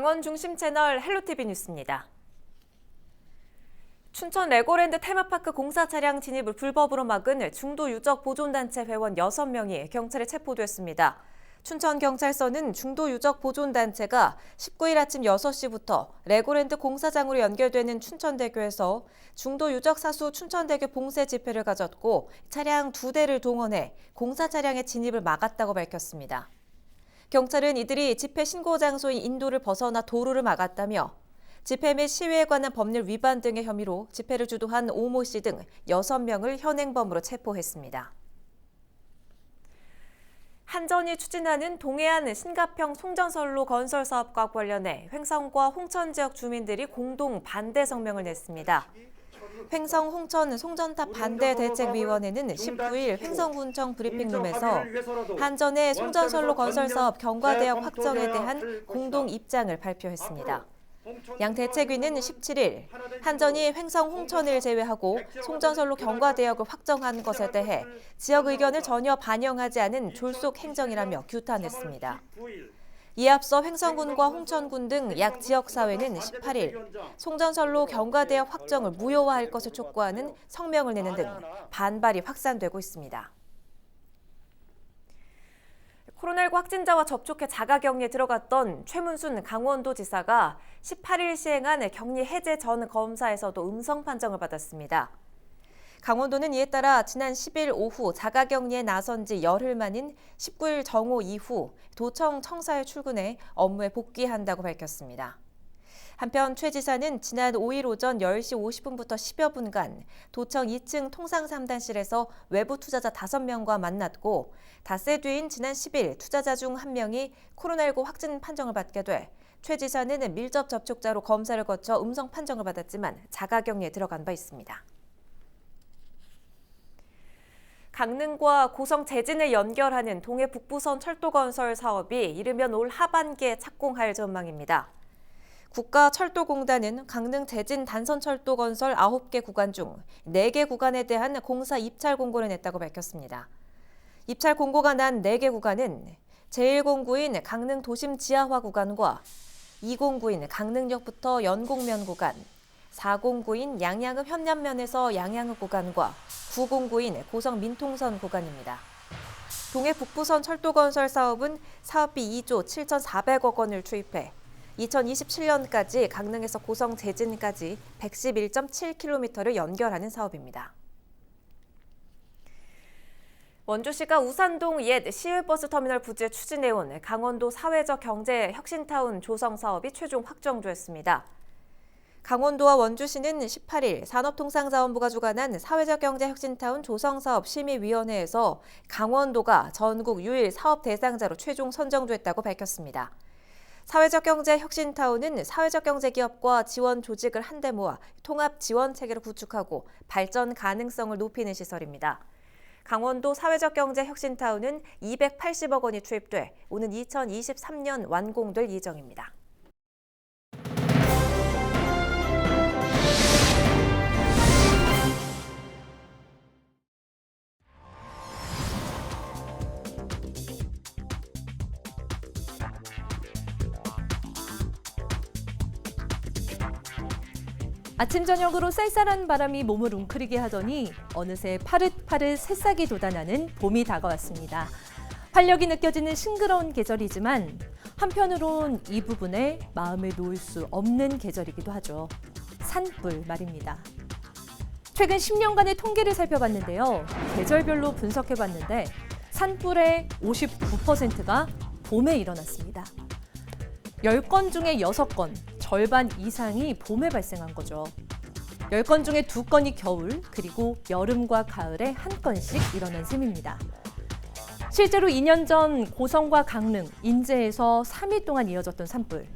강원 중심 채널 헬로티비 뉴스입니다. 춘천 레고랜드 테마파크 공사 차량 진입을 불법으로 막은 중도 유적 보존단체 회원 6명이 경찰에 체포됐습니다. 춘천경찰서는 중도 유적 보존단체가 19일 아침 6시부터 레고랜드 공사장으로 연결되는 춘천대교에서 중도 유적 사수 춘천대교 봉쇄 집회를 가졌고 차량 두 대를 동원해 공사 차량의 진입을 막았다고 밝혔습니다. 경찰은 이들이 집회 신고 장소인 인도를 벗어나 도로를 막았다며 집회 및 시위에 관한 법률 위반 등의 혐의로 집회를 주도한 오모 씨 등 6명을 현행범으로 체포했습니다. 한전이 추진하는 동해안 신가평 송전선로 건설 사업과 관련해 횡성과 홍천 지역 주민들이 공동 반대 성명을 냈습니다. 횡성 홍천 송전탑 반대 대책위원회는 19일 횡성군청 브리핑룸에서 한전의 송전선로 건설 사업 경과대역 확정에 대한 공동 입장을 발표했습니다. 양 대책위는 17일 한전이 횡성 홍천을 제외하고 송전선로 경과대역을 확정한 것에 대해 지역 의견을 전혀 반영하지 않은 졸속 행정이라며 규탄했습니다. 이에 앞서 횡성군과 홍천군 등 약 지역사회는 18일 송전선로 경과대역 확정을 무효화할 것을 촉구하는 성명을 내는 등 반발이 확산되고 있습니다. 코로나19 확진자와 접촉해 자가격리에 들어갔던 최문순 강원도 지사가 18일 시행한 격리 해제 전 검사에서도 음성 판정을 받았습니다. 강원도는 이에 따라 지난 10일 오후 자가격리에 나선 지 열흘 만인 19일 정오 이후 도청 청사에 출근해 업무에 복귀한다고 밝혔습니다. 한편 최 지사는 지난 5일 오전 10시 50분부터 10여 분간 도청 2층 통상 3단실에서 외부 투자자 5명과 만났고 닷새 뒤인 지난 10일 투자자 중한 명이 코로나19 확진 판정을 받게 돼 최 지사는 밀접 접촉자로 검사를 거쳐 음성 판정을 받았지만 자가격리에 들어간 바 있습니다. 강릉과 고성 제진을 연결하는 동해 북부선 철도 건설 사업이 이르면 올 하반기에 착공할 전망입니다. 국가철도공단은 강릉 제진 단선 철도 건설 9개 구간 중 4개 구간에 대한 공사 입찰 공고를 냈다고 밝혔습니다. 입찰 공고가 난 4개 구간은 제1공구인 강릉 도심 지하화 구간과 2공구인 강릉역부터 연곡면 구간, 4공구인 양양읍 현남면에서 양양읍 구간과 9공구인 고성 민통선 구간입니다. 동해 북부선 철도 건설 사업은 사업비 2조 7,400억 원을 투입해 2027년까지 강릉에서 고성 제진까지 111.7km를 연결하는 사업입니다. 원주시가 우산동 옛 시외버스 터미널 부지에 추진해온 강원도 사회적 경제 혁신타운 조성 사업이 최종 확정됐습니다. 강원도와 원주시는 18일 산업통상자원부가 주관한 사회적 경제 혁신타운 조성사업 심의위원회에서 강원도가 전국 유일 사업 대상자로 최종 선정됐다고 밝혔습니다. 사회적 경제 혁신타운은 사회적 경제 기업과 지원 조직을 한데 모아 통합 지원 체계를 구축하고 발전 가능성을 높이는 시설입니다. 강원도 사회적 경제 혁신타운은 280억 원이 투입돼 오는 2023년 완공될 예정입니다. 아침 저녁으로 쌀쌀한 바람이 몸을 웅크리게 하더니 어느새 파릇파릇 새싹이 돋아나는 봄이 다가왔습니다. 활력이 느껴지는 싱그러운 계절이지만 한편으론 이 부분에 마음을 놓을 수 없는 계절이기도 하죠. 산불 말입니다. 최근 10년간의 통계를 살펴봤는데요. 계절별로 분석해봤는데 산불의 59%가 봄에 일어났습니다. 10건 중에 6건, 절반 이상이 봄에 발생한 거죠. 10건 중에 2건이 겨울, 그리고 여름과 가을에 한 건씩 일어난 셈입니다. 실제로 2년 전 고성과 강릉, 인제에서 3일 동안 이어졌던 산불,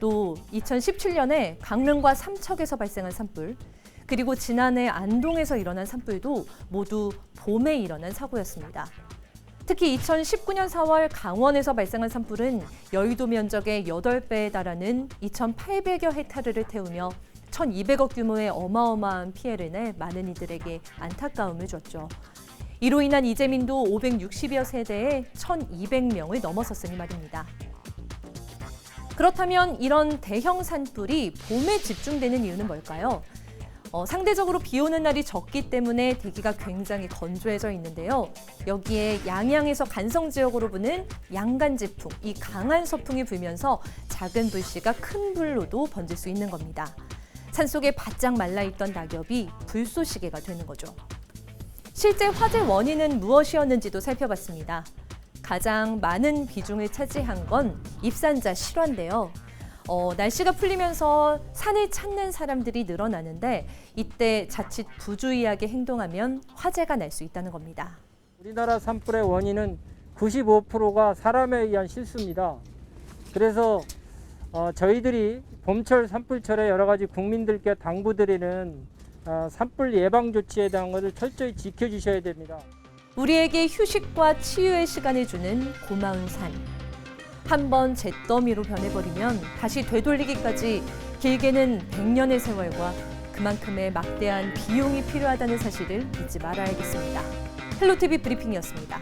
또 2017년에 강릉과 삼척에서 발생한 산불, 그리고 지난해 안동에서 일어난 산불도 모두 봄에 일어난 사고였습니다. 특히 2019년 4월 강원에서 발생한 산불은 여의도 면적의 8배에 달하는 2,800여 헥타르를 태우며 1,200억 규모의 어마어마한 피해를 내 많은 이들에게 안타까움을 줬죠. 이로 인한 이재민도 560여 세대에 1,200명을 넘어섰으니 말입니다. 그렇다면 이런 대형 산불이 봄에 집중되는 이유는 뭘까요? 어, 상대적으로 비 오는 날이 적기 때문에 대기가 굉장히 건조해져 있는데요. 여기에 양양에서 간성 지역으로 부는 양간지풍, 이 강한 서풍이 불면서 작은 불씨가 큰 불로도 번질 수 있는 겁니다. 산속에 바짝 말라있던 낙엽이 불쏘시개가 되는 거죠. 실제 화재 원인은 무엇이었는지도 살펴봤습니다. 가장 많은 비중을 차지한 건 입산자 실화인데요. 어, 날씨가 풀리면서 산을 찾는 사람들이 늘어나는데 이때 자칫 부주의하게 행동하면 화재가 날 수 있다는 겁니다. 우리나라 산불의 원인은 95%가 사람에 의한 실수입니다. 그래서 어, 저희들이 봄철 산불철에 여러 가지 국민들께 당부드리는 어, 산불 예방 조치에 대한 것을 철저히 지켜주셔야 됩니다. 우리에게 휴식과 치유의 시간을 주는 고마운 산. 한번 잿더미로 변해버리면 다시 되돌리기까지 길게는 100년의 세월과 그만큼의 막대한 비용이 필요하다는 사실을 잊지 말아야겠습니다. 헬로티비 브리핑이었습니다.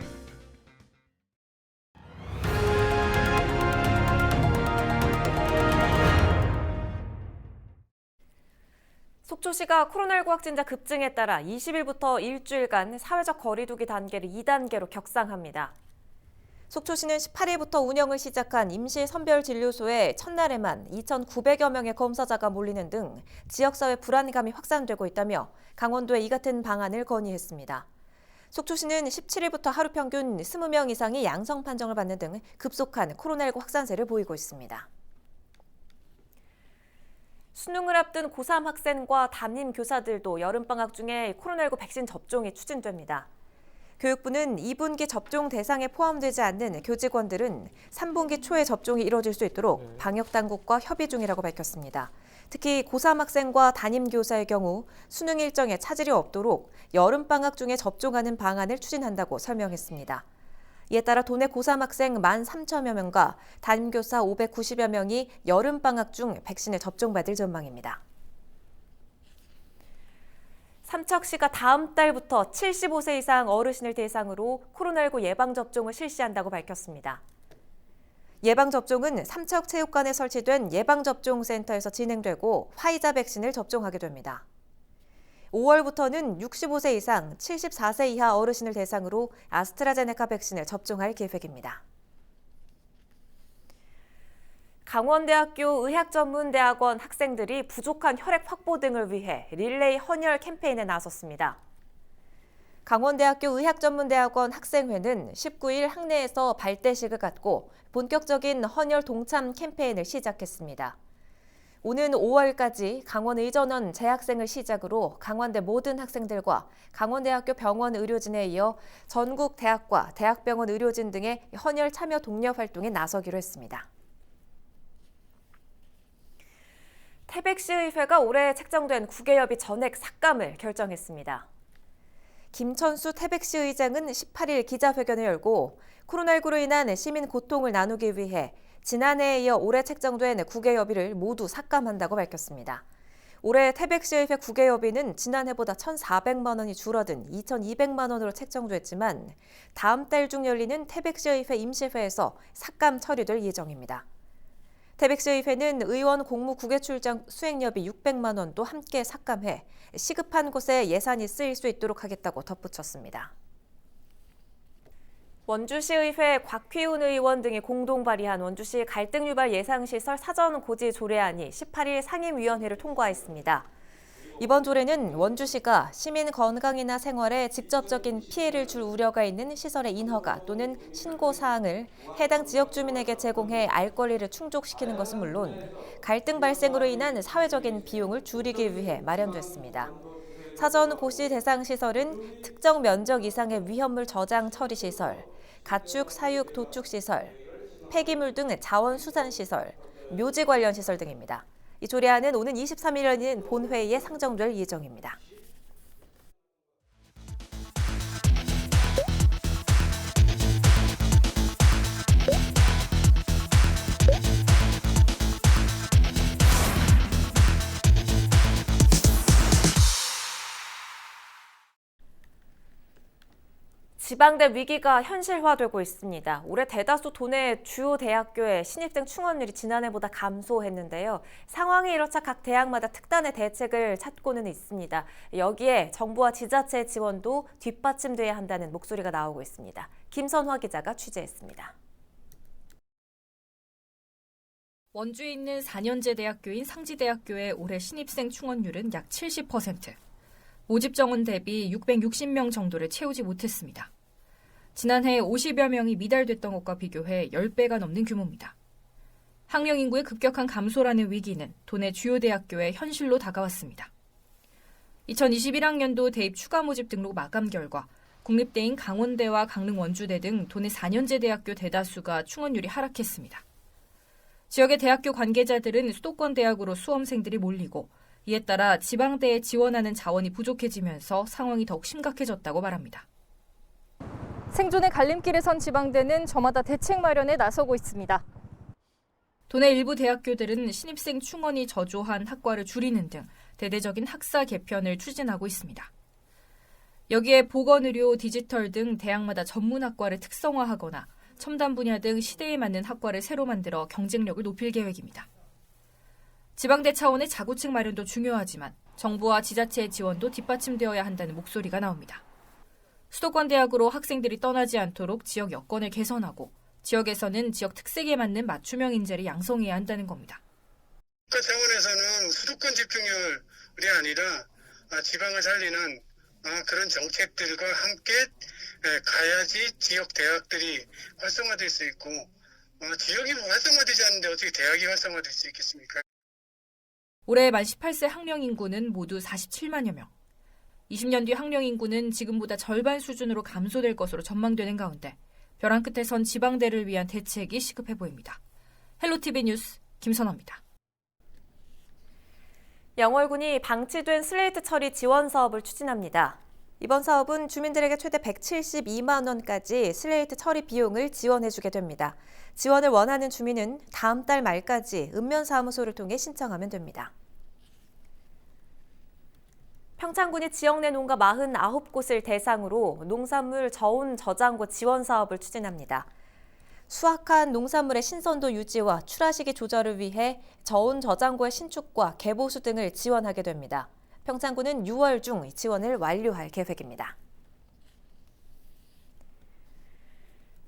속초시가 코로나19 확진자 급증에 따라 20일부터 일주일간 사회적 거리두기 단계를 2단계로 격상합니다. 속초시는 18일부터 운영을 시작한 임시 선별 진료소에 첫날에만 2,900여 명의 검사자가 몰리는 등 지역사회 불안감이 확산되고 있다며 강원도에 이 같은 방안을 건의했습니다. 속초시는 17일부터 하루 평균 20명 이상이 양성 판정을 받는 등 급속한 코로나19 확산세를 보이고 있습니다. 수능을 앞둔 고3 학생과 담임 교사들도 여름방학 중에 코로나19 백신 접종이 추진됩니다. 교육부는 2분기 접종 대상에 포함되지 않는 교직원들은 3분기 초에 접종이 이뤄질 수 있도록 방역당국과 협의 중이라고 밝혔습니다. 특히 고3 학생과 담임 교사의 경우 수능 일정에 차질이 없도록 여름방학 중에 접종하는 방안을 추진한다고 설명했습니다. 이에 따라 도내 고3 학생 1만 3천여 명과 담임교사 590여 명이 여름방학 중 백신을 접종받을 전망입니다. 삼척시가 다음 달부터 75세 이상 어르신을 대상으로 코로나19 예방접종을 실시한다고 밝혔습니다. 예방접종은 삼척체육관에 설치된 예방접종센터에서 진행되고 화이자 백신을 접종하게 됩니다. 5월부터는 65세 이상 74세 이하 어르신을 대상으로 아스트라제네카 백신을 접종할 계획입니다. 강원대학교 의학전문대학원 학생들이 부족한 혈액 확보 등을 위해 릴레이 헌혈 캠페인에 나섰습니다. 강원대학교 의학전문대학원 학생회는 19일 학내에서 발대식을 갖고 본격적인 헌혈 동참 캠페인을 시작했습니다. 오는 5월까지 강원 의전원 재학생을 시작으로 강원대 모든 학생들과 강원대학교 병원 의료진에 이어 전국 대학과 대학병원 의료진 등의 헌혈 참여 독려 활동에 나서기로 했습니다. 태백시의회가 올해 책정된 국외협의 전액 삭감을 결정했습니다. 김천수 태백시의장은 18일 기자회견을 열고 코로나19로 인한 시민 고통을 나누기 위해 지난해에 이어 올해 책정된 국외협의를 모두 삭감한다고 밝혔습니다. 올해 태백시의회 국외협의는 지난해보다 1,400만 원이 줄어든 2,200만 원으로 책정됐지만 다음 달 중 열리는 태백시의회 임시회에서 삭감 처리될 예정입니다. 태백시의회는 의원 공무 국외 출장 수행료비 600만 원도 함께 삭감해 시급한 곳에 예산이 쓰일 수 있도록 하겠다고 덧붙였습니다. 원주시의회 곽휘훈 의원 등이 공동 발의한 원주시 갈등 유발 예상시설 사전 고지 조례안이 18일 상임위원회를 통과했습니다. 이번 조례는 원주시가 시민 건강이나 생활에 직접적인 피해를 줄 우려가 있는 시설의 인허가 또는 신고 사항을 해당 지역 주민에게 제공해 알 권리를 충족시키는 것은 물론 갈등 발생으로 인한 사회적인 비용을 줄이기 위해 마련됐습니다. 사전 고시 대상 시설은 특정 면적 이상의 위험물 저장 처리 시설, 가축 사육 도축 시설, 폐기물 등 자원 수산 시설, 묘지 관련 시설 등입니다. 이 조례안은 오는 23일 열리는 본회의에 상정될 예정입니다. 지방대 위기가 현실화되고 있습니다. 올해 대다수 도내 주요 대학교의 신입생 충원율이 지난해보다 감소했는데요. 상황이 이렇자 각 대학마다 특단의 대책을 찾고는 있습니다. 여기에 정부와 지자체의 지원도 뒷받침돼야 한다는 목소리가 나오고 있습니다. 김선화 기자가 취재했습니다. 원주에 있는 4년제 대학교인 상지대학교의 올해 신입생 충원율은 약 70%. 모집 정원 대비 660명 정도를 채우지 못했습니다. 지난해 50여 명이 미달됐던 것과 비교해 10배가 넘는 규모입니다. 학령 인구의 급격한 감소라는 위기는 도내 주요 대학교의 현실로 다가왔습니다. 2021학년도 대입 추가 모집 등록 마감 결과 국립대인 강원대와 강릉 원주대 등 도내 4년제 대학교 대다수가 충원율이 하락했습니다. 지역의 대학교 관계자들은 수도권 대학으로 수험생들이 몰리고 이에 따라 지방대에 지원하는 자원이 부족해지면서 상황이 더욱 심각해졌다고 말합니다. 생존의 갈림길에 선 지방대는 저마다 대책 마련에 나서고 있습니다. 도내 일부 대학교들은 신입생 충원이 저조한 학과를 줄이는 등 대대적인 학사 개편을 추진하고 있습니다. 여기에 보건의료, 디지털 등 대학마다 전문 학과를 특성화하거나 첨단 분야 등 시대에 맞는 학과를 새로 만들어 경쟁력을 높일 계획입니다. 지방대 차원의 자구책 마련도 중요하지만 정부와 지자체의 지원도 뒷받침되어야 한다는 목소리가 나옵니다. 수도권 대학으로 학생들이 떠나지 않도록 지역 여건을 개선하고 지역에서는 지역 특색에 맞는 맞춤형 인재를 양성해야 한다는 겁니다. 국가 차원에서는 수도권 집중률이 아니라 아, 지방을 살리는 아, 그런 정책들과 함께 에, 가야지 지역 대학들이 활성화될 수 있고 어, 지역이 활성화되지 않는데 어떻게 대학이 활성화될 수 있겠습니까? 올해 만 18세 학령 인구는 모두 47만여 명. 20년 뒤 학령 인구는 지금보다 절반 수준으로 감소될 것으로 전망되는 가운데 벼랑 끝에 선 지방대를 위한 대책이 시급해 보입니다. 헬로티비 뉴스 김선호입니다. 영월군이 방치된 슬레이트 처리 지원 사업을 추진합니다. 이번 사업은 주민들에게 최대 172만 원까지 슬레이트 처리 비용을 지원해주게 됩니다. 지원을 원하는 주민은 다음 달 말까지 읍면사무소를 통해 신청하면 됩니다. 평창군이 지역 내 농가 49곳을 대상으로 농산물 저온 저장고 지원 사업을 추진합니다. 수확한 농산물의 신선도 유지와 출하 시기 조절을 위해 저온 저장고의 신축과 개보수 등을 지원하게 됩니다. 평창군은 6월 중 지원을 완료할 계획입니다.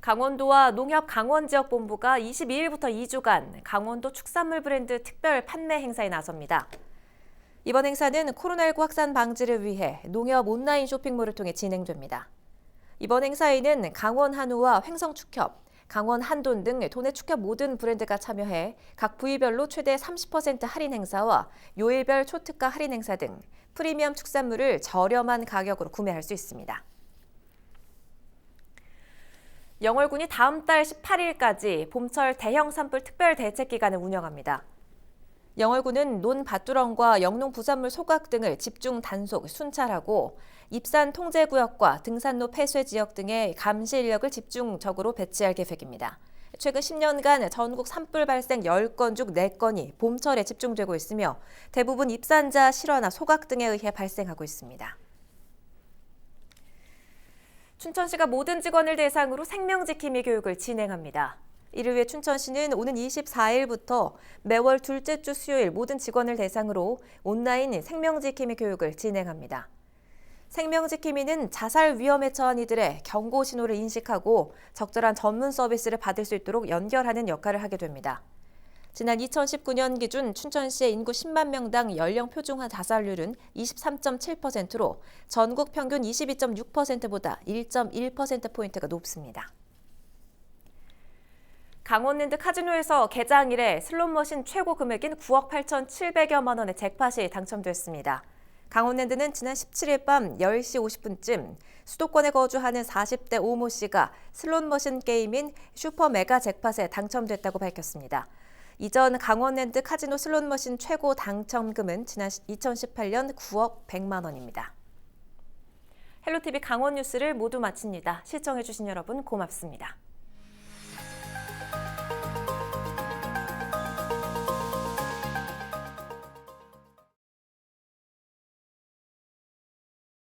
강원도와 농협 강원지역본부가 22일부터 2주간 강원도 축산물 브랜드 특별 판매 행사에 나섭니다. 이번 행사는 코로나19 확산 방지를 위해 농협 온라인 쇼핑몰을 통해 진행됩니다. 이번 행사에는 강원 한우와 횡성 축협, 강원 한돈 등 도내 축협 모든 브랜드가 참여해 각 부위별로 최대 30% 할인 행사와 요일별 초특가 할인 행사 등 프리미엄 축산물을 저렴한 가격으로 구매할 수 있습니다. 영월군이 다음 달 18일까지 봄철 대형 산불 특별 대책 기간을 운영합니다. 영월군은 논 밭두렁과 영농 부산물 소각 등을 집중 단속, 순찰하고 입산 통제 구역과 등산로 폐쇄 지역 등의 감시 인력을 집중적으로 배치할 계획입니다. 최근 10년간 전국 산불 발생 10건 중 4건이 봄철에 집중되고 있으며 대부분 입산자 실화나 소각 등에 의해 발생하고 있습니다. 춘천시가 모든 직원을 대상으로 생명지킴이 교육을 진행합니다. 이를 위해 춘천시는 오는 24일부터 매월 둘째 주 수요일 모든 직원을 대상으로 온라인 생명지킴이 교육을 진행합니다. 생명지킴이는 자살 위험에 처한 이들의 경고 신호를 인식하고 적절한 전문 서비스를 받을 수 있도록 연결하는 역할을 하게 됩니다. 지난 2019년 기준 춘천시의 인구 10만 명당 연령 표준화 자살률은 23.7%로 전국 평균 22.6%보다 1.1%포인트가 높습니다. 강원랜드 카지노에서 개장 이래 슬롯머신 최고 금액인 9억 8,700여만 원의 잭팟이 당첨됐습니다. 강원랜드는 지난 17일 밤 10시 50분쯤 수도권에 거주하는 40대 오모 씨가 슬롯머신 게임인 슈퍼 메가 잭팟에 당첨됐다고 밝혔습니다. 이전 강원랜드 카지노 슬롯머신 최고 당첨금은 지난 2018년 9억 100만 원입니다. 헬로티비 강원 뉴스를 모두 마칩니다. 시청해주신 여러분 고맙습니다.